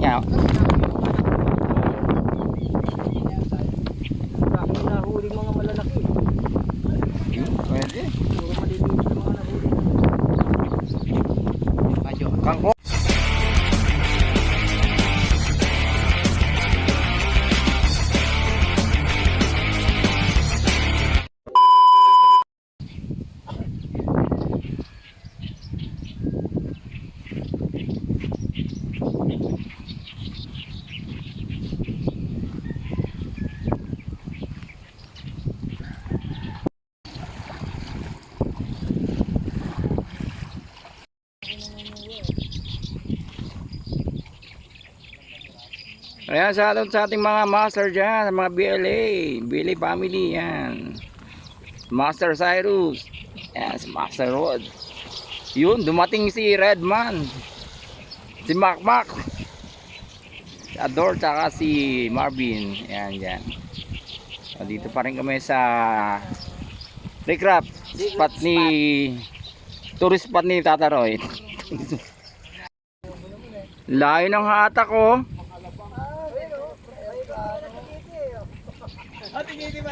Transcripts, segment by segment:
niya. Dami Ayan, shoutout sa ating mga master dyan, mga BLA, BLA family, yan. Master Cyrus, yan, si Master Rod. Yun, dumating si Redman, si Macmac, si Ador, tsaka si Marvin, yan, yan. So, dito pa rin kami sa recrap, spot ni, tourist spot ni Tata Roy. Layo ng hatak ko.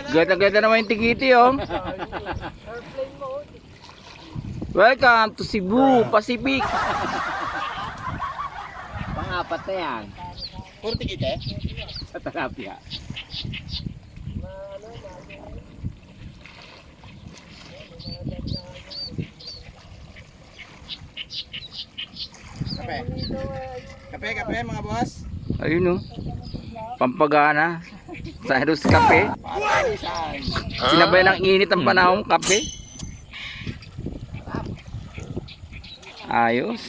Ganda-ganda naman yung tigiti oh. Welcome to Cebu Pacific. Pang-apat na yan. Puro tikite? Sa Talapia. Kape. Kape, kape mga boss. Ayun oh. Pampagana. Cyrus Cafe. Parisan. Sinabay ng init ang panahon kape. Ayos.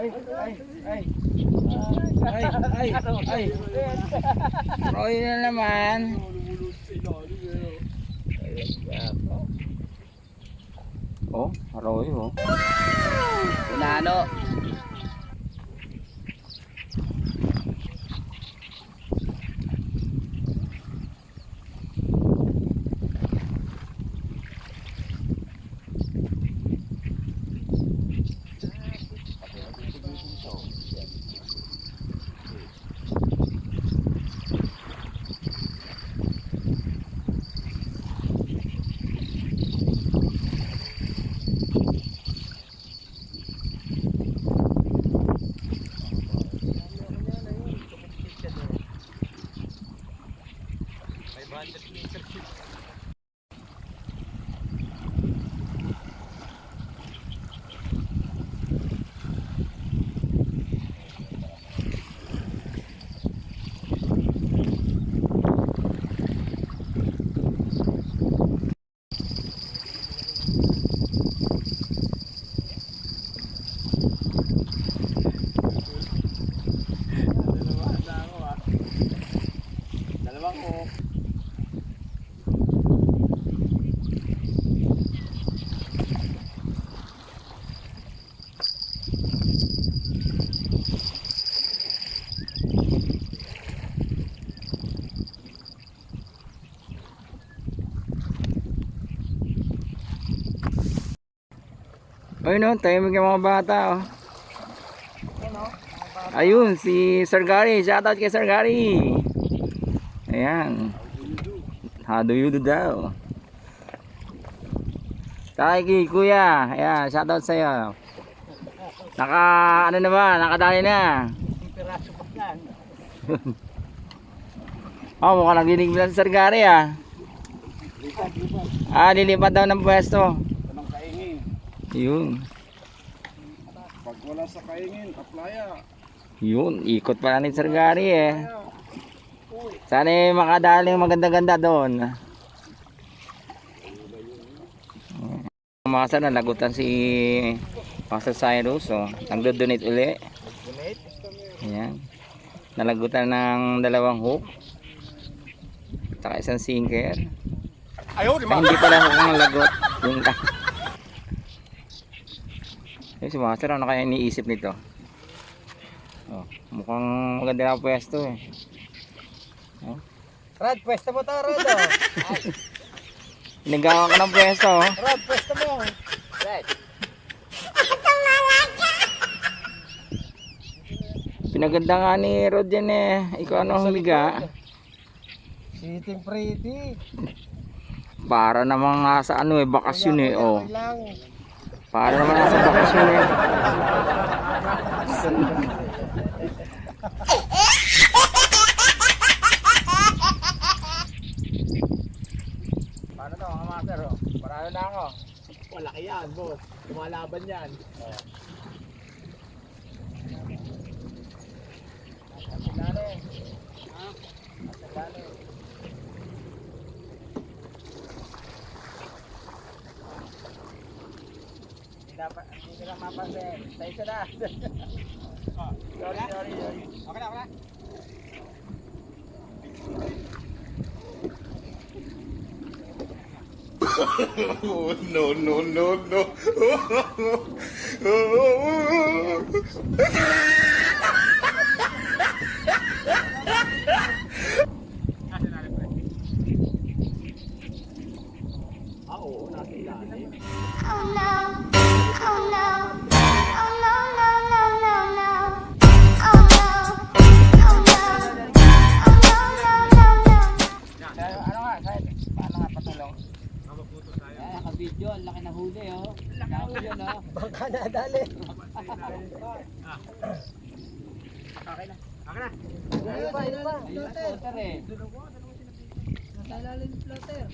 Ay, ay, ay. Ay, ay, ay. Roy na naman. Oh, Roy oh. Unano. Ayun oh, tayo yung mga bata oh. Ayun, si Sir Gary. Shoutout kay Sir Gary. Ayan. How do you do daw? Tay kay kuya. Ayan, shoutout sa'yo. Naka, ano na ba? Nakadali na. Piraso pa yan. Oh, mukhang naglinig na si Sir Gary ah. Ah, lilipat daw ng pwesto. Yun. Pag wala sa kaingin, kaplaya. Yun, ikot pala ni Sir Gary eh. Sana eh, makadaling maganda-ganda doon. Masa na lagutan si Master Cyrus oh. Nagdo-donate uli. Ayan. Nalagutan ng dalawang hook. Saka isang sinker. Ayaw, Ay, hindi pala hook ang lagot. Yung Eh, si Master, ano kaya iniisip nito? Oh, mukhang maganda na pwesto eh. Rad, pwesto mo to, Rad. oh. Nagawa ka ng pwesto. oh. Rob, pwesto mo. Right. Pinaganda nga ni Rod yan eh. Ikaw ano humiga? Sitting pretty. Para naman nga sa ano eh, bakasyon eh. Oh. lang. Para naman nga sa bakasyon eh. Paano to mga master oh? Parado na ako. Malaki yan, boss. Lumalaban yan. Hindi nila mapansin. Sa isa na. sorry, sorry, sorry. Okay na, okay na. Oh, no, no, no, no. Ano ba, ano na, floater eh. Nasa ilalim floater.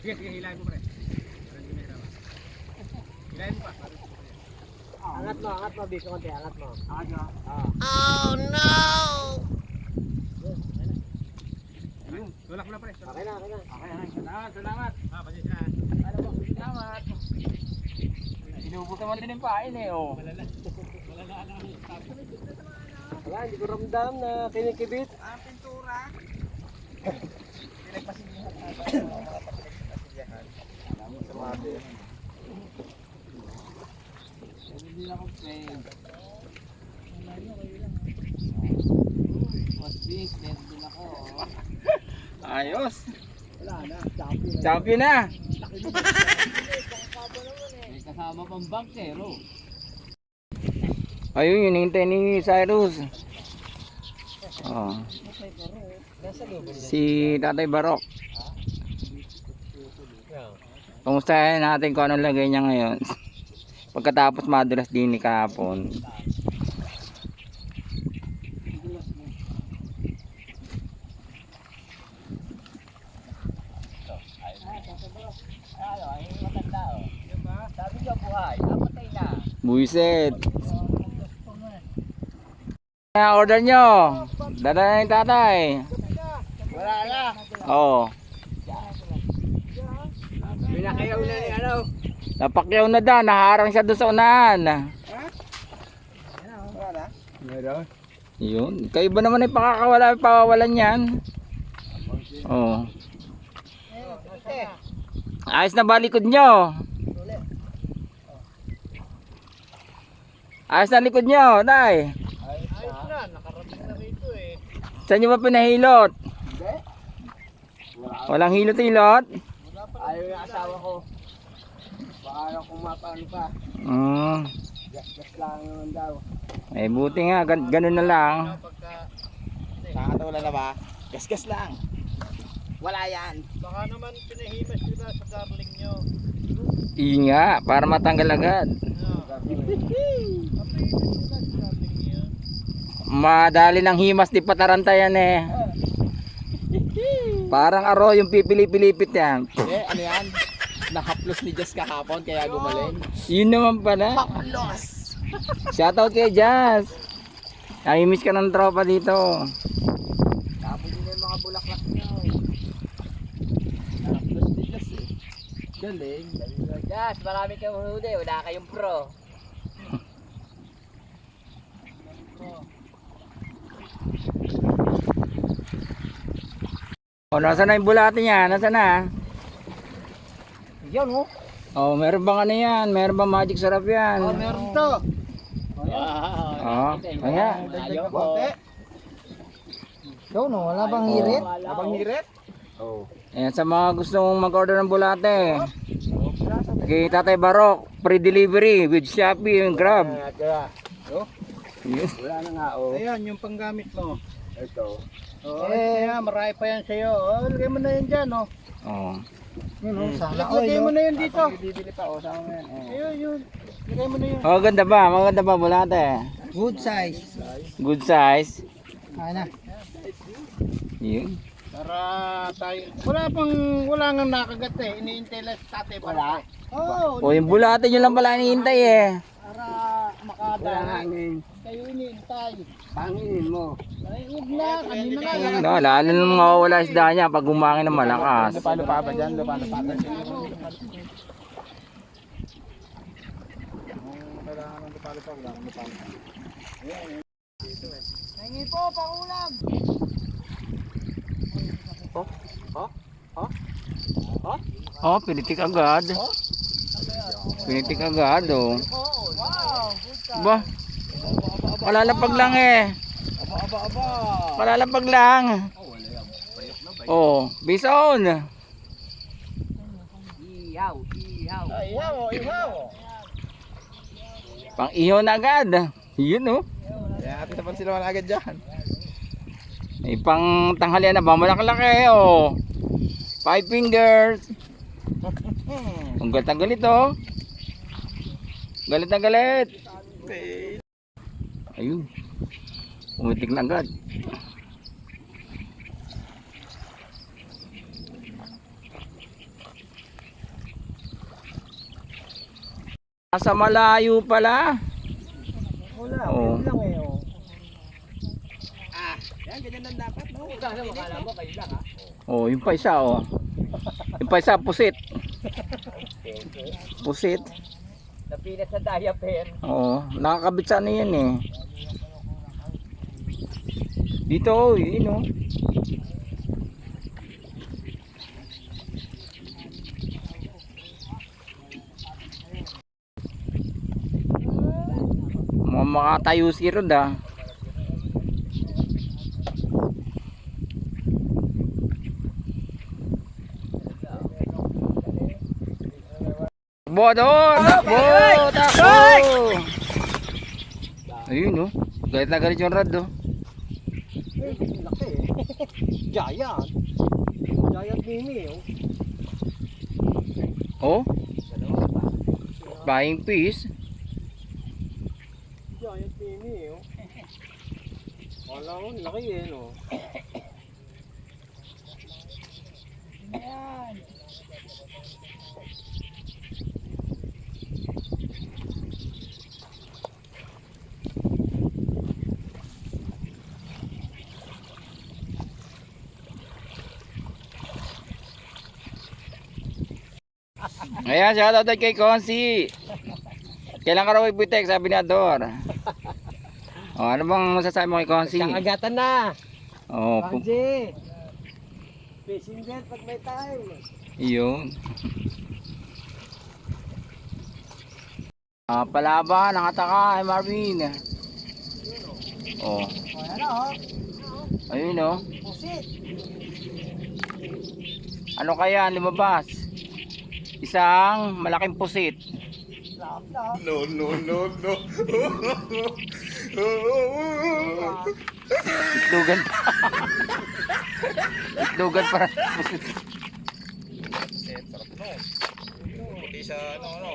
Sige, sige, hilahin mo pa rin. Hilahin mo pa. Angat mo, angat mo, Bis. Konti, angat mo. Angat nyo. Ah. Tulak mo na pa rin. Okay na, okay na. Okay, okay. Salamat, salamat. Ah, pasensya? Salamat. Inubusan mo din yung eh, oh. Wala, hindi ko ramdam na kinikibit. Ang pintura. Pinagpasilihan natin. Alam mo, sa mga Hindi na. Boss Bis, meron din ako. oh. Ayos. Wala na, champion. Champion na. May kasama pang bankero. Ayun, yun hintay ni Cyrus. Oh, si Tatay Barok. Kumustahin natin kung anong lagay niya ngayon. Pagkatapos madulas din ni kahapon. Ano, ay matanda oh. Diba? Sabi niya buhay, napatay na. Order nyo. Dada na yung tatay. Wala na. Oo. Pinakayaw na ni ano. Napakyaw na da. Naharang siya doon sa unahan. Wala na. Meron. Yun. Kayo ba naman ay pakakawala pawawalan yan? Oo. Ayos na ba likod nyo? Ayos na likod nyo, tay. Ayos na, nakarating na rito eh. Saan nyo ba pinahilot? Hindi. Walang hilot-hilot? Ayaw yung asawa ko. Baka ano kung mapaano pa. Mm. Gas-gas lang naman daw. Eh buti nga, gan ganun na lang. Pagka... Nakakatawala na ba? Gas-gas lang. Wala yan. Baka naman pinahimas nila sa darling nyo. Iyon nga, para matanggal agad. Madali ng himas di patarantayan eh. Parang aro yung pipili-pilipit yan. Eh, ano yan? Nakaplos ni Jess kahapon kaya gumaling. Yun naman pala. Haplos! Shoutout kay Jazz. Namimiss ka ng tropa dito. Tapos yun yung mga bulaklak nyo. Nakaplos ni Jess eh. Galing. Jess, marami kayong huli. Wala kayong pro. O, nasa na yung bulate niya? Nasa na? Yan oh. Oh, meron bang ano yan? Meron bang magic sarap yan? Oh, meron to. Oh. Ayaw ko. Ikaw no, wala bang hirit? Wala bang hirit? Oo. Ayan, sa mga gustong mag-order ng bulate. Kay Tatay Barok, free delivery with Shopee and Grab. Oh, Yun. wala na nga oh. Ayan, yung panggamit mo. Ito. Oh, eh, yan, marami pa yan sa'yo. Oh, lagay mo na yan dyan, oh. Oh. Yun, oh, sana Lagay mo na yan dito. Bibili pa oh, sama mo yan. Oh. Ayun, yun. Lagay mo na yan. Oh, ganda ba? Maganda ba bulate? Good size. Good size. Kaya na. Yun. Para tayo. Wala pang, wala nga nakagat eh. Iniintay lang sa tatay para. Oo. O yung bulate nyo lang pala hinihintay eh. Para makada. Kayo iniintay. Panginin mo. Huwag na. Kanina na lang. No, lalo nang mawawala isda niya pag umangin ng malakas. Paano pa ba dyan? Paano pa ba dyan? Hingi po, pangulam. Oh, pinitik agad. Pinitik agad oh. Ba? Palalapag lang eh. Palalapag lang. Oh, bison. Ay, ihaw, oh, ihaw. Pang iho na agad. Yun oh. Kaya atin naman sila agad dyan. May pang tanghalian na ba? Malaklaki oh. Five fingers. Ang galit na galit oh. Galit na galit. Ayun. Umitik na agad. Nasa malayo pala. Wala, yun lang eh. Oh. Yan, ganyan lang dapat. No? Makala mo kayo lang ha. Oh, yung pa isa oh. Yung pa isa pusit. Pusit. Napilit sa diaper. Oo, nakakabit sa ano yan eh. Dito oh, yun oh. Mga makatayo si Rod ah. Takbo doon! Takbo! Takbo! Ayun oh. Galit na galit yung Rod oh. Laki eh. Giant. Giant mini oh. Oh? Buying piece? Giant mini oh. Wala ko, laki eh no. Yan. Ayan, shoutout out kay Konsi. Kailan ka raw ipitek, sabi ni Ador. Oh, ano bang masasabi mo kay Konsi? Kakagatan na. Oh, pu- Kanji. Fishing net pag may time. yun. Ah, palaban, nakataka, ay Marvin. Oh, O yan oh. ayun oh. Pusit. Ano kaya ang lumabas? Isang malaking pusit. No, no, no, no. Itlugan pa. Itlugan pa. Pusit. Puti sa ano, ano.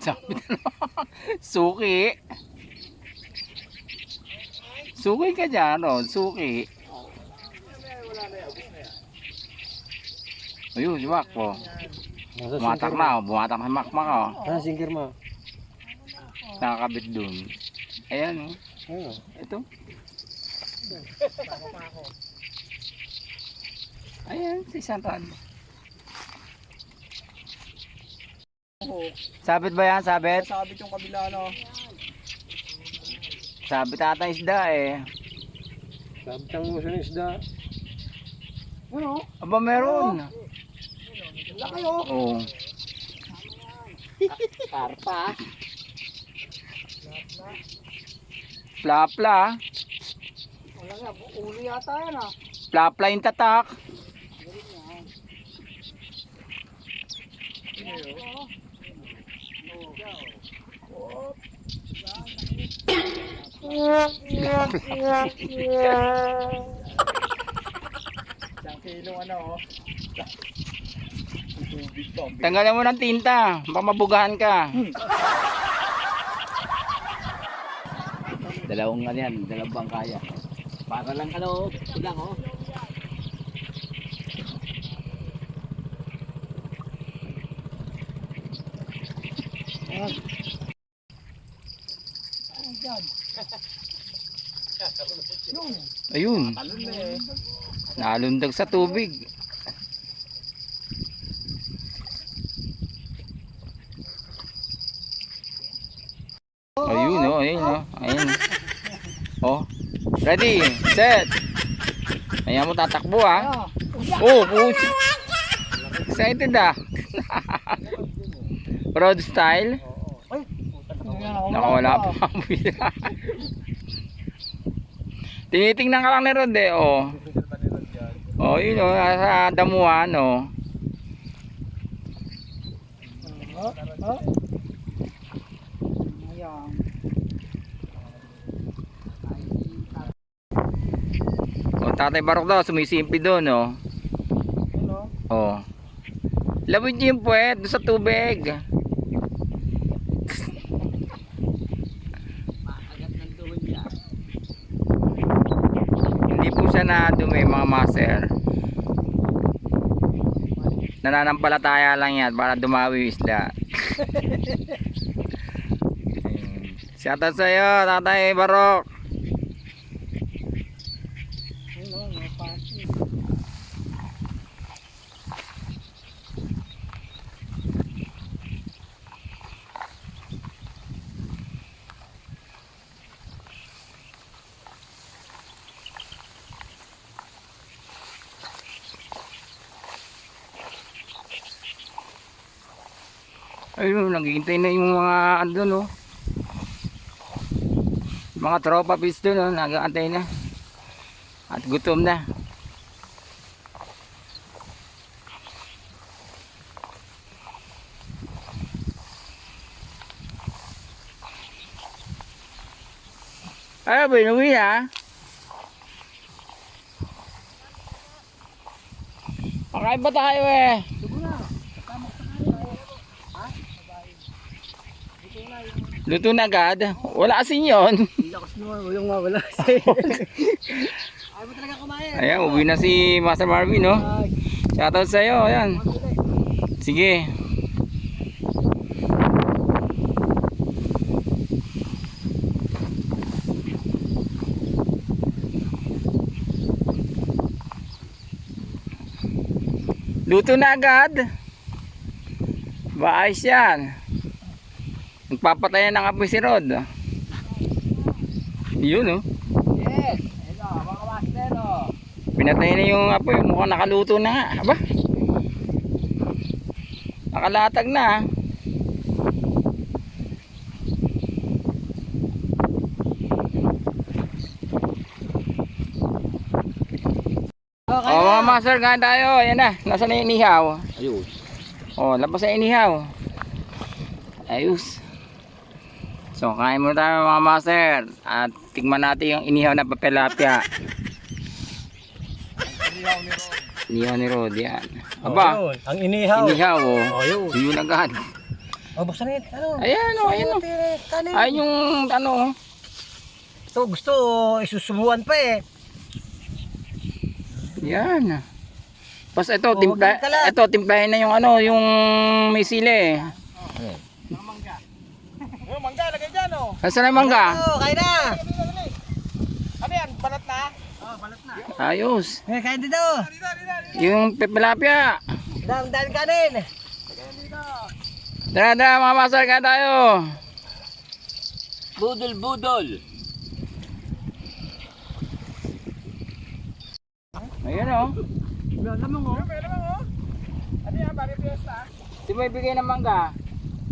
Sabi na. Suki. Suki ka dyan, Ron. Suki. Ayun, si Mac po. Bumatak na, oh. bumatak na si Mac Mac, oh. Ano singkir mo? Nakakabit dun. Ayan, oh. Ano? Ito. Ayan, si Santan. Sabit ba yan? Sabit? Sabit yung kabila, no? Sabit ata yung isda eh. Sabi kang gusto ng isda. Ano? Aba meron. Laki oh. Oo. Karpa. Plapla. Wala nga, uli yata yan ah. Plapla yung tatak. Isang kilong ano oh. Tubig mo ng tinta. Baka mabugahan ka. Dalawang ano yan, dalawang bangkaya. Para lang ano, kulang oh. Ayun. Nalundag sa tubig. Ayun oh, ayun oh. Ayun. Oh. Ready, set. Ayan mo tatakbo ah. Oh, puti. Excited ah. Road style. Nakawala pa ang. Tinitingnan ka lang ni Rod eh, oh. Oh, yun oh, nasa damuhan, oh. Oh, oh. Ayan. Oh, Tatay Barok daw, sumisimpi doon, oh. Ano? Oh. Lawid niyo yung puwet sa tubig. Agad ng tuhod niya. Hindi po siya nadumi, mga master. Nananampalataya lang yan para dumawi yung isda. Ayun. Shoutout sa'yo, Tatay Barok. Ayun oh, may panty. Ayun, naghihintay na yung mga ano doon. Mga tropa pis doon, oh, nag-aantay na. At gutom na. Ay, binuwi ha. Pakain ba tayo eh? Luto na agad. Wala asin yun. Lakas naman, walang mawala sa'yo. Ayaw mo talaga kumain. Ayan, uwi na si Master Marvin, no? Shoutout sa'yo, ayan. Sige. Luto na agad. Baayos yan. Nagpapatayan ng apoy si Rod. Yun, oh. Yes! Ito, mga master oh. Pinatay na yung apoy, mukhang nakaluto na nga. Aba? Nakalatag na. ah. Okay Oh, mga master, kain tayo. Ayan na, nasa na yung inihaw. Ayun. Oh, labas na inihaw. Ayos. So, kain muna tayo mga master. At tigman natin yung inihaw na papelapia. Inihaw ni Rod, yan. Aba, Oh, Ang inihaw. inihaw, oh. Oh, yun. Yun agad. Oh, basta na Ano? Ayan, oh, ayan, oh. Kanin. Ay, yung ano, oh. Ito, gusto, isusubuan pa eh. Yan. Pas ito, Oh, timpla, ito, timplahin na yung ano, yung may sili. Oh, mangga, lagay dyan oh. Nasaan na yung mangga? Oh, kain na. Ano yan? Balat na? Ayos. Eh, kain dito. Yung pepelapia. Dam, dam kanin. Tara, tara mga master, kaya tayo. Budol, budol. Ayun oh. Wala naman oh. May naman oh. Ano yan? Bakit fiesta? Di mo ibigay ng mangga?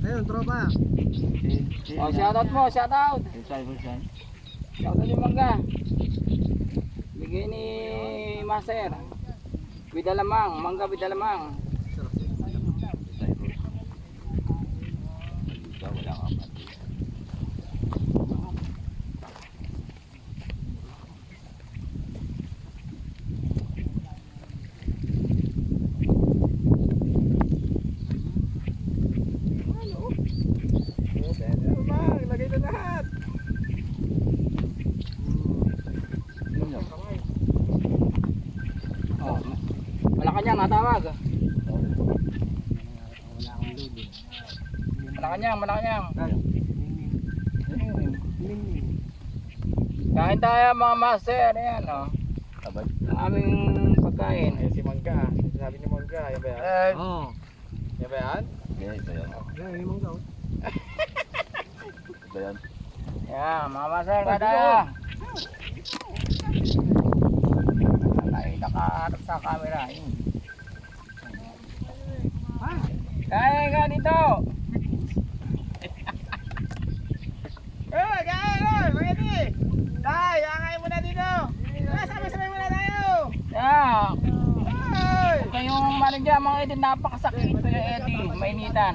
Ayun, tropa. Oh, shoutout mo, shoutout. Shoutout yung mangga. Bigay ni Master. Bidalamang, mangga bidalamang. Lagay Malacanang, Malacanang. Kain tayo mga master, ayan oh. Ang aming pagkain. Ayan si Mangga. Sabi ni Mangga. Yan ba yan? Oo. Yan ba yan? Yan, yung mangga. oh. Yan, mga master, kada. Ay, nakaharap sa camera. Kaya ka dito. Na! Mga di! Tay, akain muna dito! Ah, sabay-sabay muna tayo! Yeah. Ay! Kayong manager mga Eddie, napakasakit ito yung Eddie, mainitan.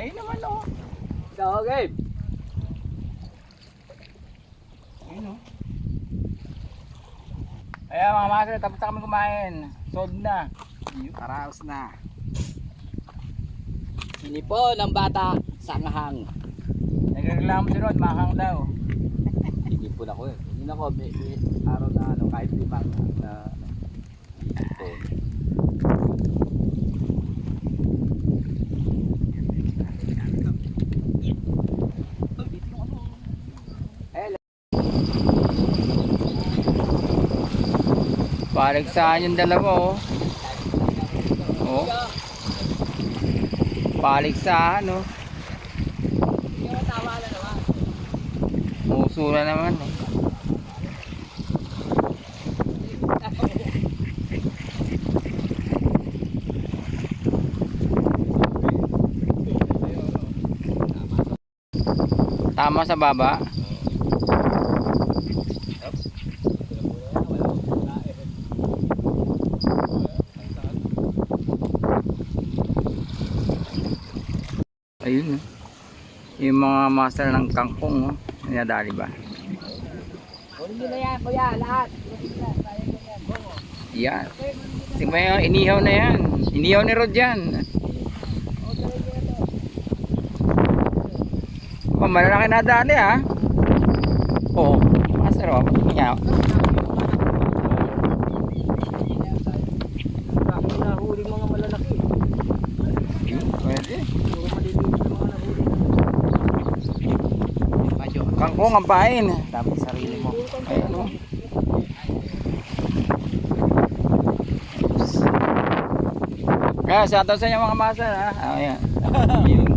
Ayun naman oh. So, game. Master, tapos na kami kumain. Sold na. Paraos na. Sinipon ng bata sa ngahang. Nagreklamo si Rod, makang daw. Sinipon ako eh. Hindi ako, may, may araw na ano, kahit limang na sinipon. Paligsahan yung dalawa oh. Oh. Paligsahan oh. Muso na naman oh. Tama sa baba. Yung mga master ng kangkong oh. Nadali ba? Yan. Tingnan mo yan, inihaw na yan. Inihaw ni Rod yan. Oh, malalaki na dali ah. Oh, master oh. Inihaw. mo ngampain. Dapat sarili mo. Ayan o. Kaya shout out sa inyo mga master ha. Ah, ayan. Ayun.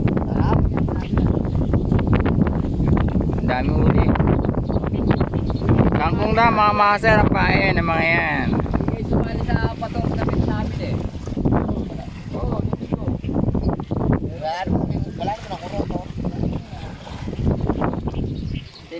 Ang dami uli. Kangkong na mga master ang pain ng mga yan.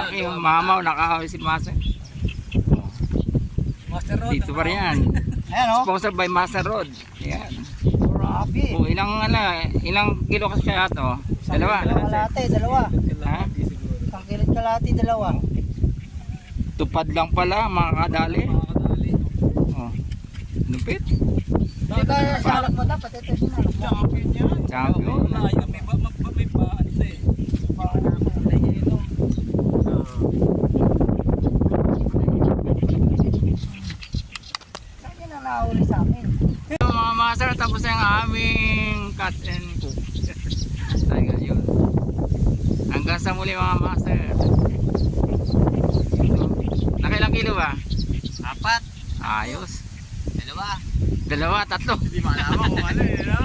Laki yung mamaw. Nakahawi si master. Master Rod. Dito pa rin yan. Ayan o. Sponsored by Master Road. Yan. Grabe. Oh, ilang ano, ilang kilo kasi kaya to? Dalawa. Kalate, dalawa. Ha? Isang kilit kalate, dalawa. Tupad lang pala mga kadali. Oh. Lupit. Hindi ba salak mo dapat? Ito yung mo. Champion yan. Champion. May ba, may ba, ano eh. Saan yun ang nahuli sa amin? So, mga master, tapos na yung aming cut and cook. Tayo yun. Hanggang sa muli mga master. Nakailang kilo ba? Apat. Ayos. Dalawa. Dalawa, tatlo. Hindi malaman kung ano eh. No?